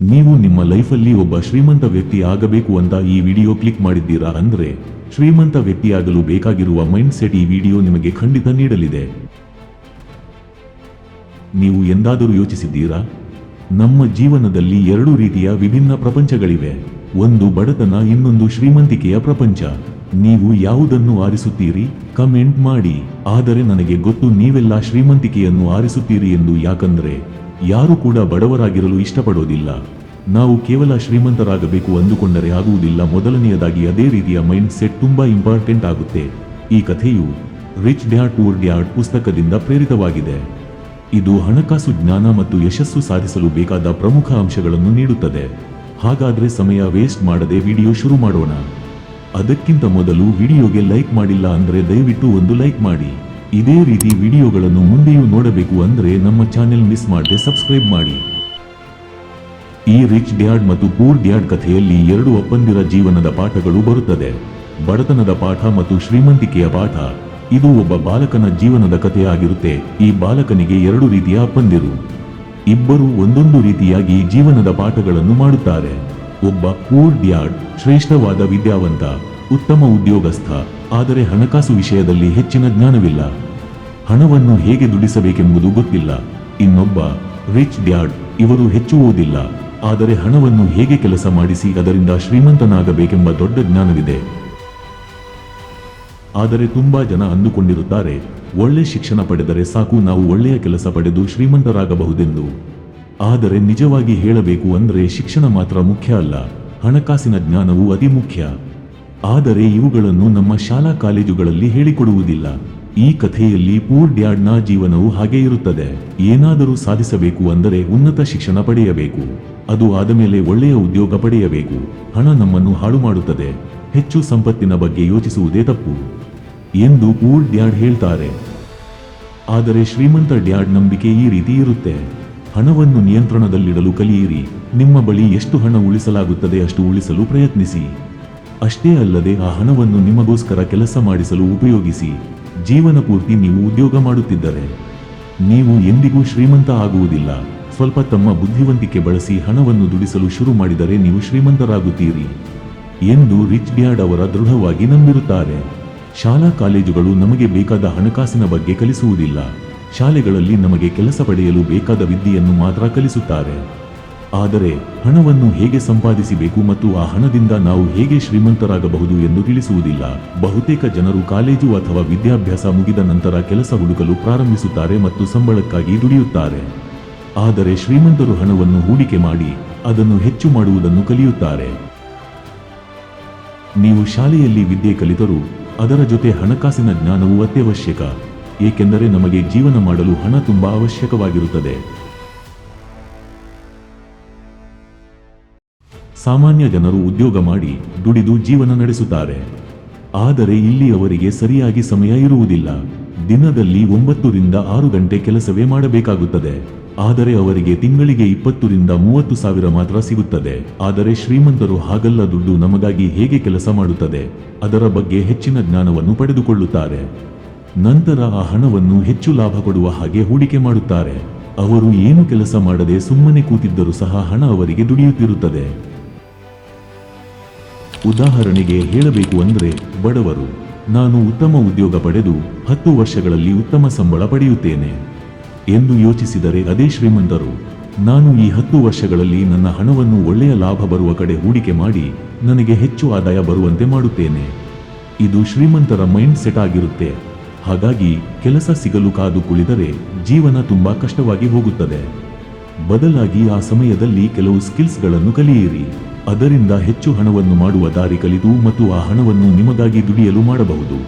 ನೀವು ನಿಮ್ಮ ಲೈಫಲ್ಲಿ ಒಬ್ಬ ಶ್ರೀಮಂತ ವ್ಯಕ್ತಿ ಆಗಬೇಕು ಅಂತ ಈ ವಿಡಿಯೋ ಕ್ಲಿಕ್ ಮಾಡಿದ್ದೀರಾ ಅಂದ್ರೆ ಶ್ರೀಮಂತ ವ್ಯಕ್ತಿಯಾಗಲು ಬೇಕಾಗಿರುವ ಮೈಂಡ್ ಸೆಟ್ ಈ ವಿಡಿಯೋ ನಿಮಗೆ ಖಂಡಿತ ನೀಡಲಿದೆ. ನೀವು ಎಂದಾದರೂ ಯೋಚಿಸಿದ್ದೀರಾ? ನಮ್ಮ ಜೀವನದಲ್ಲಿ ಎರಡು ರೀತಿಯ ವಿಭಿನ್ನ ಪ್ರಪಂಚಗಳಿವೆ. ಒಂದು ಬಡತನ, ಇನ್ನೊಂದು ಶ್ರೀಮಂತಿಕೆಯ ಪ್ರಪಂಚ. ನೀವು ಯಾವುದನ್ನು ಆರಿಸುತ್ತೀರಿ? ಕಮೆಂಟ್ ಮಾಡಿ. ಆದರೆ ನನಗೆ ಗೊತ್ತು ನೀವೆಲ್ಲ ಶ್ರೀಮಂತಿಕೆಯನ್ನು ಆರಿಸುತ್ತೀರಿ ಎಂದು ಯಾಕಂದ್ರೆ ಯಾರು ಕೂಡ ಬಡವರಾಗಿರಲು ಇಷ್ಟಪಡೋದಿಲ್ಲ. ನಾವು ಕೇವಲ ಶ್ರೀಮಂತರಾಗಬೇಕು ಅಂದುಕೊಂಡರೆ ಆಗುವುದಿಲ್ಲ. ಮೊದಲನೆಯದಾಗಿ ಅದೇ ರೀತಿಯ ಮೈಂಡ್ ಸೆಟ್ ತುಂಬಾ ಇಂಪಾರ್ಟೆಂಟ್ ಆಗುತ್ತೆ. ಈ ಕಥೆಯು ರಿಚ್ ಡ್ಯಾಡ್, ಪೂರ್ ಡ್ಯಾಡ್ ಪುಸ್ತಕದಿಂದ ಪ್ರೇರಿತವಾಗಿದೆ. ಇದು ಹಣಕಾಸು ಜ್ಞಾನ ಮತ್ತು ಯಶಸ್ಸು ಸಾಧಿಸಲು ಬೇಕಾದ ಪ್ರಮುಖ ಅಂಶಗಳನ್ನು ನೀಡುತ್ತದೆ. ಹಾಗಾದ್ರೆ ಸಮಯ ವೇಸ್ಟ್ ಮಾಡದೆ ವಿಡಿಯೋ ಶುರು ಮಾಡೋಣ. ಅದಕ್ಕಿಂತ ಮೊದಲು ವಿಡಿಯೋಗೆ ಲೈಕ್ ಮಾಡಿಲ್ಲ ಅಂದ್ರೆ ದಯವಿಟ್ಟು ಒಂದು ಲೈಕ್ ಮಾಡಿ. ಇದೇ ರೀತಿ ವಿಡಿಯೋಗಳನ್ನು ಮುಂದೆಯೂ ನೋಡಬೇಕು ಅಂದರೆ ನಮ್ಮ ಚಾನೆಲ್ ಮಿಸ್ ಮಾಡದೆ ಸಬ್ಸ್ಕ್ರೈಬ್ ಮಾಡಿ. ಈ ರಿಚ್ ಡ್ಯಾಡ್ ಮತ್ತು ಪೂರ್ ಡ್ಯಾಡ್ ಕಥೆಯಲ್ಲಿ ಎರಡು ಅಪ್ಪಂದಿರ ಜೀವನದ ಪಾಠಗಳು ಬರುತ್ತದೆ. ಬಡತನದ ಪಾಠ ಮತ್ತು ಶ್ರೀಮಂತಿಕೆಯ ಪಾಠ. ಇದು ಒಬ್ಬ ಬಾಲಕನ ಜೀವನದ ಕಥೆಯಾಗಿರುತ್ತೆ. ಈ ಬಾಲಕನಿಗೆ ಎರಡು ರೀತಿಯ ಅಪ್ಪಂದಿರು. ಇಬ್ಬರು ಒಂದೊಂದು ರೀತಿಯಾಗಿ ಜೀವನದ ಪಾಠಗಳನ್ನು ಮಾಡುತ್ತಾರೆ. ಒಬ್ಬ ಪೂರ್ ಡ್ಯಾಡ್ ಶ್ರೇಷ್ಠವಾದ ವಿದ್ಯಾವಂತ. ಉತ್ತಮ ಉದ್ಯೋಗಸ್ಥ, ಆದರೆ ಹಣಕಾಸು ವಿಷಯದಲ್ಲಿ ಹೆಚ್ಚಿನ ಜ್ಞಾನವಿಲ್ಲ. ಹಣವನ್ನು ಹೇಗೆ ದುಡಿಸಬೇಕೆಂಬುದು ಗೊತ್ತಿಲ್ಲ. ಇನ್ನೊಬ್ಬ, ರಿಚ್ ಡ್ಯಾಡ್, ಇವರು ಹೆಚ್ಚು ಓದಿಲ್ಲ. ಆದರೆ ಹಣವನ್ನು ಹೇಗೆ ಕೆಲಸ ಮಾಡಿಸಿ ಅದರಿಂದ ಶ್ರೀಮಂತನಾಗಬೇಕೆಂಬ ದೊಡ್ಡ ಜ್ಞಾನವಿದೆ. ಆದರೆ ತುಂಬಾ ಜನ ಅಂದುಕೊಂಡಿರುತ್ತಾರೆ, ಒಳ್ಳೆ ಶಿಕ್ಷಣ ಪಡೆದರೆ ಸಾಕು, ನಾವು ಒಳ್ಳೆಯ ಕೆಲಸ ಪಡೆದು ಶ್ರೀಮಂತರಾಗಬಹುದೆಂದು. ಆದರೆ ನಿಜವಾಗಿ ಹೇಳಬೇಕು ಅಂದರೆ ಶಿಕ್ಷಣ ಮಾತ್ರ ಮುಖ್ಯ ಅಲ್ಲ. ಹಣಕಾಸಿನ ಜ್ಞಾನವು ಅತಿ ಮುಖ್ಯ. ಆದರೆ ಇವುಗಳನ್ನು ನಮ್ಮ ಶಾಲಾ ಕಾಲೇಜುಗಳಲ್ಲಿ ಹೇಳಿಕೊಡುವುದಿಲ್ಲ. ಈ ಕಥೆಯಲ್ಲಿ ಪೂರ್ ಡ್ಯಾಡ್ನ ಜೀವನವು ಹಾಗೆ ಇರುತ್ತದೆ. ಏನಾದರೂ ಸಾಧಿಸಬೇಕು ಅಂದರೆ ಉನ್ನತ ಶಿಕ್ಷಣ ಪಡೆಯಬೇಕು. ಅದು ಆದಮೇಲೆ ಒಳ್ಳೆಯ ಉದ್ಯೋಗ ಪಡೆಯಬೇಕು. ಹಣ ನಮ್ಮನ್ನು ಹಾಳು ಮಾಡುತ್ತದೆ. ಹೆಚ್ಚು ಸಂಪತ್ತಿನ ಬಗ್ಗೆ ಯೋಚಿಸುವುದೇ ತಪ್ಪು. ಎಂದು ಪೂರ್ ಡ್ಯಾಡ್ ಹೇಳ್ತಾರೆ. ಆದರೆ ಶ್ರೀಮಂತ ಡ್ಯಾಡ್ ನಂಬಿಕೆ ಈ ರೀತಿ ಇರುತ್ತೆ. ಹಣವನ್ನು ನಿಯಂತ್ರಣದಲ್ಲಿಡಲು ಕಲಿಯಿರಿ. ನಿಮ್ಮ ಬಳಿ ಎಷ್ಟು ಹಣ ಉಳಿಸಲಾಗುತ್ತದೆ ಅಷ್ಟು ಉಳಿಸಲು ಪ್ರಯತ್ನಿಸಿ. ಅಷ್ಟೇ ಅಲ್ಲದೆ ಆ ಹಣವನ್ನು ನಿಮಗೋಸ್ಕರ ಕೆಲಸ ಮಾಡಿಸಲು ಉಪಯೋಗಿಸಿ ಜೀವನ ಪೂರ್ತಿ ನೀವು ಉದ್ಯೋಗ ಮಾಡುತ್ತಿದ್ದರೆ. ನೀವು ಎಂದಿಗೂ ಶ್ರೀಮಂತ ಆಗುವುದಿಲ್ಲ. ಸ್ವಲ್ಪ ತಮ್ಮ ಬುದ್ಧಿವಂತಿಕೆ ಬಳಸಿ ಹಣವನ್ನು ದುಡಿಸಲು ಶುರು ಮಾಡಿದರೆ ನೀವು ಶ್ರೀಮಂತರಾಗುತ್ತೀರಿ. ಎಂದು ರಿಚ್ ಡ್ಯಾಡ್ ಅವರ ದೃಢವಾಗಿ ನಂಬಿರುತ್ತಾರೆ. ಶಾಲಾ ಕಾಲೇಜುಗಳು ನಮಗೆ ಬೇಕಾದ ಹಣಕಾಸಿನ ಬಗ್ಗೆ ಕಲಿಸುವುದಿಲ್ಲ. ಶಾಲೆಗಳಲ್ಲಿ ನಮಗೆ ಕೆಲಸ ಪಡೆಯಲು ಬೇಕಾದ ವಿದ್ಯೆಯನ್ನು ಮಾತ್ರ ಕಲಿಸುತ್ತಾರೆ. ಆದರೆ ಹಣವನ್ನು ಹೇಗೆ ಸಂಪಾದಿಸಬೇಕು ಮತ್ತು ಆ ಹಣದಿಂದ ನಾವು ಹೇಗೆ ಶ್ರೀಮಂತರಾಗಬಹುದು ಎಂದು ತಿಳಿಸುವುದಿಲ್ಲ. ಬಹುತೇಕ ಜನರು ಕಾಲೇಜು ಅಥವಾ ವಿದ್ಯಾಭ್ಯಾಸ ಮುಗಿದ ನಂತರ ಕೆಲಸ ಹುಡುಕಲು ಪ್ರಾರಂಭಿಸುತ್ತಾರೆ ಮತ್ತು ಸಂಬಳಕ್ಕಾಗಿ ದುಡಿಯುತ್ತಾರೆ. ಆದರೆ ಶ್ರೀಮಂತರು ಹಣವನ್ನು ಹೂಡಿಕೆ ಮಾಡಿ ಅದನ್ನು ಹೆಚ್ಚು ಮಾಡುವುದನ್ನು ಕಲಿಯುತ್ತಾರೆ. ನೀವು ಶಾಲೆಯಲ್ಲಿ ವಿದ್ಯೆ ಕಲಿತರೂ ಅದರ ಜೊತೆ ಹಣಕಾಸಿನ ಜ್ಞಾನವು ಅತ್ಯವಶ್ಯಕ. ಏಕೆಂದರೆ ನಮಗೆ ಜೀವನ ಮಾಡಲು ಹಣ ತುಂಬಾ ಅವಶ್ಯಕವಾಗಿರುತ್ತದೆ. ಸಾಮಾನ್ಯ ಜನರು ಉದ್ಯೋಗ ಮಾಡಿ ದುಡಿದು ಜೀವನ ನಡೆಸುತ್ತಾರೆ. ಆದರೆ ಇಲ್ಲಿ ಅವರಿಗೆ ಸರಿಯಾಗಿ ಸಮಯ ಇರುವುದಿಲ್ಲ. ದಿನದಲ್ಲಿ ಒಂಬತ್ತರಿಂದ ಆರು ಗಂಟೆ ಕೆಲಸವೇ ಮಾಡಬೇಕಾಗುತ್ತದೆ. ಆದರೆ ಅವರಿಗೆ ತಿಂಗಳಿಗೆ ಇಪ್ಪತ್ತರಿಂದ ಮೂವತ್ತು ಸಾವಿರ ಮಾತ್ರ ಸಿಗುತ್ತದೆ. ಆದರೆ ಶ್ರೀಮಂತರು ಹಾಗಲ್ಲ ದುಡ್ಡು ನಮಗಾಗಿ ಹೇಗೆ ಕೆಲಸ ಮಾಡುತ್ತದೆ? ಅದರ ಬಗ್ಗೆ ಹೆಚ್ಚಿನ ಜ್ಞಾನವನ್ನು ಪಡೆದುಕೊಳ್ಳುತ್ತಾರೆ. ನಂತರ ಆ ಹಣವನ್ನು ಹೆಚ್ಚು ಲಾಭ ಕೊಡುವ ಹಾಗೆ ಹೂಡಿಕೆ ಮಾಡುತ್ತಾರೆ. ಅವರು ಏನು ಕೆಲಸ ಮಾಡದೆ ಸುಮ್ಮನೆ ಕೂತಿದ್ದರೂ ಸಹ ಹಣ ಅವರಿಗೆ ದುಡಿಯುತ್ತಿರುತ್ತದೆ. ಉದಾಹರಣೆಗೆ ಹೇಳಬೇಕು ಅಂದರೆ, ಬಡವರು, ನಾನು ಉತ್ತಮ ಉದ್ಯೋಗ ಪಡೆದು ಹತ್ತು ವರ್ಷಗಳಲ್ಲಿ ಉತ್ತಮ ಸಂಬಳ ಪಡೆಯುತ್ತೇನೆ. ಎಂದು ಯೋಚಿಸಿದರೆ ಅದೇ ಶ್ರೀಮಂತರು, ನಾನು ಈ ಹತ್ತು ವರ್ಷಗಳಲ್ಲಿ ನನ್ನ ಹಣವನ್ನು ಒಳ್ಳೆಯ ಲಾಭ ಬರುವ ಕಡೆ ಹೂಡಿಕೆ ಮಾಡಿ ನನಗೆ ಹೆಚ್ಚು ಆದಾಯ ಬರುವಂತೆ ಮಾಡುತ್ತೇನೆ. ಇದು ಶ್ರೀಮಂತರ ಮೈಂಡ್ ಸೆಟ್ ಆಗಿರುತ್ತೆ. ಹಾಗಾಗಿ ಕೆಲಸ ಸಿಗಲು ಕಾದು ಕುಳಿದರೆ ಜೀವನ ತುಂಬಾ ಕಷ್ಟವಾಗಿ ಹೋಗುತ್ತದೆ. ಬದಲಾಗಿ ಆ ಸಮಯದಲ್ಲಿ ಕೆಲವು ಸ್ಕಿಲ್ಸ್ಗಳನ್ನು ಕಲಿಯಿರಿ. ಅದರಿಂದ ಹೆಚ್ಚು ಹಣವನ್ನು ಮಾಡುವ ದಾರಿ ಕಲಿತು ಮತ್ತು ಆ ಹಣವನ್ನು ನಿಮಗಾಗಿ ದುಡಿಯಲು ಮಾಡಬಹುದು.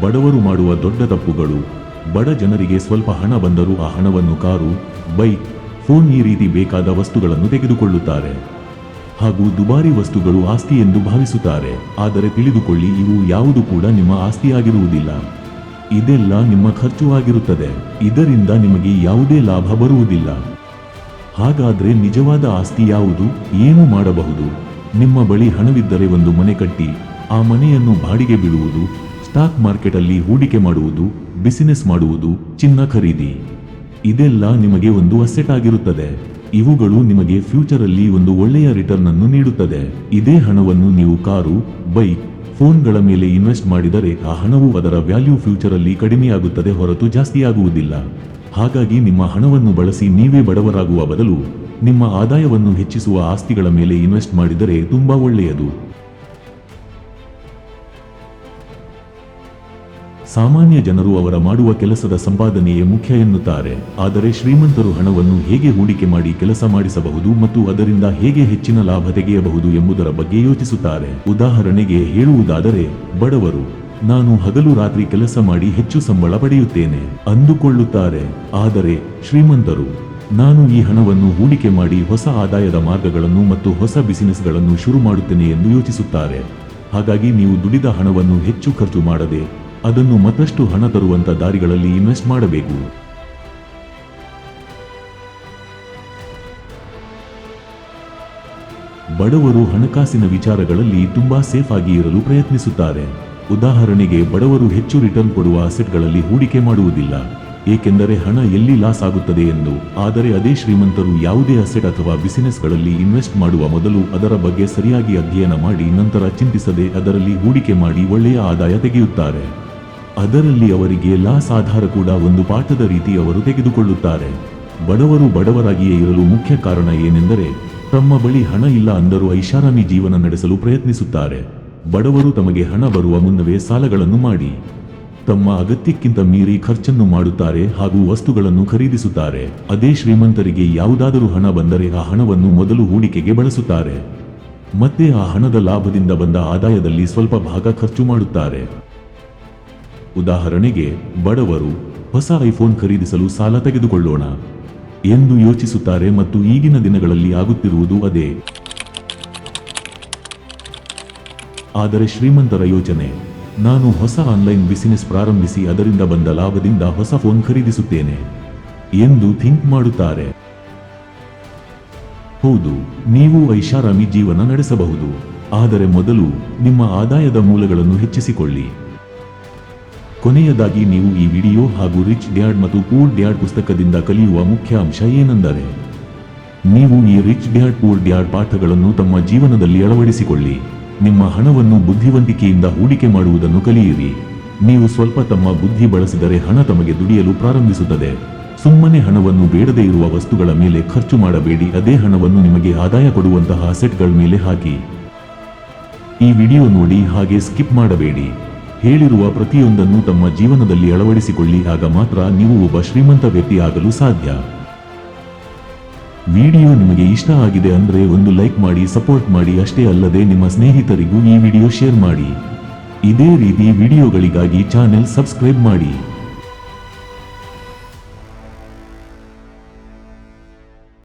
ಬಡವರು ಮಾಡುವ ದೊಡ್ಡ ತಪ್ಪುಗಳು. ಬಡ ಜನರಿಗೆ ಸ್ವಲ್ಪ ಹಣ ಬಂದರೂ ಆ ಹಣವನ್ನು ಕಾರು, ಬೈಕ್, ಫೋನ್ ಈ ರೀತಿ ಬೇಕಾದ ವಸ್ತುಗಳನ್ನು ತೆಗೆದುಕೊಳ್ಳುತ್ತಾರೆ. ಹಾಗೂ ದುಬಾರಿ ವಸ್ತುಗಳು ಆಸ್ತಿ ಎಂದು ಭಾವಿಸುತ್ತಾರೆ. ಆದರೆ ತಿಳಿದುಕೊಳ್ಳಿ, ಇವು ಯಾವುದು ಕೂಡ ನಿಮ್ಮ ಆಸ್ತಿಯಾಗಿರುವುದಿಲ್ಲ. ಇದೆಲ್ಲ ನಿಮ್ಮ ಖರ್ಚು ಆಗಿರುತ್ತದೆ. ಇದರಿಂದ ನಿಮಗೆ ಯಾವುದೇ ಲಾಭ ಬರುವುದಿಲ್ಲ. ಹಾಗಾದ್ರೆ ನಿಜವಾದ ಆಸ್ತಿ ಯಾವುದು? ಏನು ಮಾಡಬಹುದು? ನಿಮ್ಮ ಬಳಿ ಹಣವಿದ್ದರೆ ಒಂದು ಮನೆ ಕಟ್ಟಿ, ಆ ಮನೆಯನ್ನು ಬಾಡಿಗೆ ಬಿಡುವುದು ಸ್ಟಾಕ್ ಮಾರ್ಕೆಟಲ್ಲಿ ಹೂಡಿಕೆ ಮಾಡುವುದು, ಬಿಸಿನೆಸ್ ಮಾಡುವುದು, ಚಿನ್ನ ಖರೀದಿ. ಇದೆಲ್ಲ ನಿಮಗೆ ಒಂದು ಅಸೆಟ್ ಆಗಿರುತ್ತದೆ. ಇವುಗಳು ನಿಮಗೆ ಫ್ಯೂಚರಲ್ಲಿ ಒಂದು ಒಳ್ಳೆಯ ರಿಟರ್ನ್ ಅನ್ನು ನೀಡುತ್ತದೆ. ಇದೇ ಹಣವನ್ನು ನೀವು ಕಾರು ಬೈಕ್ ಫೋನ್ಗಳ ಮೇಲೆ ಇನ್ವೆಸ್ಟ್ ಮಾಡಿದರೆ ಆ ಹಣವು ಅದರ ವ್ಯಾಲ್ಯೂ ಫ್ಯೂಚರಲ್ಲಿ ಕಡಿಮೆಯಾಗುತ್ತದೆ ಹೊರತು ಜಾಸ್ತಿಯಾಗುವುದಿಲ್ಲ. ಹಾಗಾಗಿ ನಿಮ್ಮ ಹಣವನ್ನು ಬಳಸಿ ನೀವೇ ಬಡವರಾಗುವ ಬದಲು ನಿಮ್ಮ ಆದಾಯವನ್ನು ಹೆಚ್ಚಿಸುವ ಆಸ್ತಿಗಳ ಮೇಲೆ ಇನ್ವೆಸ್ಟ್ ಮಾಡಿದರೆ ತುಂಬಾ ಒಳ್ಳೆಯದು. ಸಾಮಾನ್ಯ ಜನರು ಅವರ ಮಾಡುವ ಕೆಲಸದ ಸಂಪಾದನೆಯೇ ಮುಖ್ಯ ಎನ್ನುತ್ತಾರೆ. ಆದರೆ ಶ್ರೀಮಂತರು ಹಣವನ್ನು ಹೇಗೆ ಹೂಡಿಕೆ ಮಾಡಿ ಕೆಲಸ ಮಾಡಿಸಬಹುದು ಮತ್ತು ಅದರಿಂದ ಹೇಗೆ ಹೆಚ್ಚಿನ ಲಾಭ ತೆಗೆಯಬಹುದು ಎಂಬುದರ ಬಗ್ಗೆ ಯೋಚಿಸುತ್ತಾರೆ. ಉದಾಹರಣೆಗೆ ಹೇಳುವುದಾದರೆ, ಬಡವರು, ನಾನು ಹಗಲು ರಾತ್ರಿ ಕೆಲಸ ಮಾಡಿ ಹೆಚ್ಚು ಸಂಬಳ ಪಡೆಯುತ್ತೇನೆ, ಅಂದುಕೊಳ್ಳುತ್ತಾರೆ. ಆದರೆ ಶ್ರೀಮಂತರು, ನಾನು ಈ ಹಣವನ್ನು ಹೂಡಿಕೆ ಮಾಡಿ ಹೊಸ ಆದಾಯದ ಮಾರ್ಗಗಳನ್ನು ಮತ್ತು ಹೊಸ ಬಿಸಿನೆಸ್ಗಳನ್ನು ಶುರು ಮಾಡುತ್ತೇನೆ ಎಂದು ಯೋಚಿಸುತ್ತಾರೆ. ಹಾಗಾಗಿ ನೀವು ದುಡಿದ ಹಣವನ್ನು ಹೆಚ್ಚು ಖರ್ಚು ಮಾಡದೆ ಅದನ್ನು ಮತ್ತಷ್ಟು ಹಣ ತರುವಂತ ದಾರಿಗಳಲ್ಲಿ ಇನ್ವೆಸ್ಟ್ ಮಾಡಬೇಕು. ಬಡವರು ಹಣಕಾಸಿನ ವಿಚಾರಗಳಲ್ಲಿ ತುಂಬಾ ಸೇಫ್ ಆಗಿ ಇರಲು ಪ್ರಯತ್ನಿಸುತ್ತಾರೆ. ಉದಾಹರಣೆಗೆ, ಬಡವರು ಹೆಚ್ಚು ರಿಟರ್ನ್ ಕೊಡುವ ಅಸೆಟ್ಗಳಲ್ಲಿ ಹೂಡಿಕೆ ಮಾಡುವುದಿಲ್ಲ. ಏಕೆಂದರೆ ಹಣ ಎಲ್ಲಿ ಲಾಸ್ ಆಗುತ್ತದೆ ಎಂದು. ಆದರೆ ಅದೇ ಶ್ರೀಮಂತರು ಯಾವುದೇ ಅಸೆಟ್ ಅಥವಾ ಬಿಸಿನೆಸ್ಗಳಲ್ಲಿ ಇನ್ವೆಸ್ಟ್ ಮಾಡುವ ಮೊದಲು ಅದರ ಬಗ್ಗೆ ಸರಿಯಾಗಿ ಅಧ್ಯಯನ ಮಾಡಿ ನಂತರ ಚಿಂತಿಸದೆ ಅದರಲ್ಲಿ ಹೂಡಿಕೆ ಮಾಡಿ ಒಳ್ಳೆಯ ಆದಾಯ ತೆಗೆಯುತ್ತಾರೆ. ಅದರಲ್ಲಿ ಅವರಿಗೆ ಲಾಸ್ ಆಧಾರ ಕೂಡ ಒಂದು ಪಾಠದ ರೀತಿ ಅವರು ತೆಗೆದುಕೊಳ್ಳುತ್ತಾರೆ. ಬಡವರು ಬಡವರಾಗಿಯೇ ಇರಲು ಮುಖ್ಯ ಕಾರಣ ಏನೆಂದರೆ, ತಮ್ಮ ಬಳಿ ಹಣ ಇಲ್ಲ ಅಂದರೂ ಐಷಾರಾಮಿ ಜೀವನ ನಡೆಸಲು ಪ್ರಯತ್ನಿಸುತ್ತಾರೆ. ಬಡವರು ತಮಗೆ ಹಣ ಬರುವ ಮುನ್ನವೇ ಸಾಲಗಳನ್ನು ಮಾಡಿ. ತಮ್ಮ ಅಗತ್ಯಕ್ಕಿಂತ ಮೀರಿ ಖರ್ಚನ್ನು ಮಾಡುತ್ತಾರೆ ಹಾಗೂ ವಸ್ತುಗಳನ್ನು ಖರೀದಿಸುತ್ತಾರೆ. ಅದೇ ಶ್ರೀಮಂತರಿಗೆ ಯಾವುದಾದರೂ ಹಣ ಬಂದರೆ ಆ ಹಣವನ್ನು ಮೊದಲು ಹೂಡಿಕೆಗೆ ಬಳಸುತ್ತಾರೆ. ಮತ್ತೆ ಆ ಹಣದ ಲಾಭದಿಂದ ಬಂದ ಆದಾಯದಲ್ಲಿ ಸ್ವಲ್ಪ ಭಾಗ ಖರ್ಚು ಮಾಡುತ್ತಾರೆ. ಉದಾಹರಣೆಗೆ, ಬಡವರು ಹೊಸ ಐಫೋನ್ ಖರೀದಿಸಲು ಸಾಲ ತೆಗೆದುಕೊಳ್ಳೋಣ ಎಂದು ಯೋಚಿಸುತ್ತಾರೆ ಮತ್ತು ಈಗಿನ ದಿನಗಳಲ್ಲಿ ಆಗುತ್ತಿರುವುದು ಅದೇ. ಆದರೆ ಶ್ರೀಮಂತರ ಯೋಚನೆ ನಾನು ಹೊಸ ಆನ್ಲೈನ್ ಬಿಸಿನೆಸ್ ಪ್ರಾರಂಭಿಸಿ ಅದರಿಂದ ಬಂದ ಲಾಭದಿಂದ ಹೊಸ ಫೋನ್ ಖರೀದಿಸುತ್ತೇನೆ ಎಂದು ಥಿಂಕ್ ಮಾಡುತ್ತಾರೆ. ಹೌದು, ನೀವು ಐಷಾರಾಮಿ ಜೀವನ ನಡೆಸಬಹುದು, ಆದರೆ ಮೊದಲು ನಿಮ್ಮ ಆದಾಯದ ಮೂಲಗಳನ್ನು ಹೆಚ್ಚಿಸಿಕೊಳ್ಳಿ. ಕೊನೆಯದಾಗಿ ನೀವು ಈ ವಿಡಿಯೋ ಹಾಗೂ ರಿಚ್ ಡ್ಯಾಡ್ ಮತ್ತು ಪೂರ್ ಡ್ಯಾಡ್ ಪುಸ್ತಕದಿಂದ ಕಲಿಯುವ ಮುಖ್ಯ ಅಂಶ ಏನೆಂದರೆ, ನೀವು ಈ ರಿಚ್ ಡ್ಯಾಡ್, ಪೂರ್ ಡ್ಯಾಡ್ ಪಾಠಗಳನ್ನು ತಮ್ಮ ಜೀವನದಲ್ಲಿ ಅಳವಡಿಸಿಕೊಳ್ಳಿ. ನಿಮ್ಮ ಹಣವನ್ನು ಬುದ್ಧಿವಂತಿಕೆಯಿಂದ ಹೂಡಿಕೆ ಮಾಡುವುದನ್ನು ಕಲಿಯಿರಿ. ನೀವು ಸ್ವಲ್ಪ ತಮ್ಮ ಬುದ್ಧಿ ಬಳಸಿದರೆ ಹಣ ತಮಗೆ ದುಡಿಯಲು ಪ್ರಾರಂಭಿಸುತ್ತದೆ. ಸುಮ್ಮನೆ ಹಣವನ್ನು ಬೇಡದೇ ಇರುವ ವಸ್ತುಗಳ ಮೇಲೆ ಖರ್ಚು ಮಾಡಬೇಡಿ, ಅದೇ ಹಣವನ್ನು ನಿಮಗೆ ಆದಾಯ ಕೊಡುವಂತಹ ಅಸೆಟ್ಗಳ ಮೇಲೆ ಹಾಕಿ. ಈ ವಿಡಿಯೋ ನೋಡಿ, ಹಾಗೆ ಸ್ಕಿಪ್ ಮಾಡಬೇಡಿ. ಹೇಳಿರುವ ಪ್ರತಿಯೊಂದನ್ನು ತಮ್ಮ ಜೀವನದಲ್ಲಿ ಅಳವಡಿಸಿಕೊಳ್ಳಿ, ಆಗ ಮಾತ್ರ ನೀವು ಒಬ್ಬ ಶ್ರೀಮಂತ ವ್ಯಕ್ತಿ ಆಗಲು ಸಾಧ್ಯ. ವಿಡಿಯೋ ನಿಮಗೆ ಇಷ್ಟ ಆಗಿದೆ ಅಂದರೆ ಒಂದು ಲೈಕ್ ಮಾಡಿ, ಸಪೋರ್ಟ್ ಮಾಡಿ, ಅಷ್ಟೇ ಅಲ್ಲದೆ ನಿಮ್ಮ ಸ್ನೇಹಿತರಿಗೂ ಈ ವಿಡಿಯೋ ಶೇರ್ ಮಾಡಿ. ಇದೇ ರೀತಿ ವಿಡಿಯೋಗಳಿಗಾಗಿ ಚಾನೆಲ್ ಸಬ್ಸ್ಕ್ರೈಬ್ ಮಾಡಿ.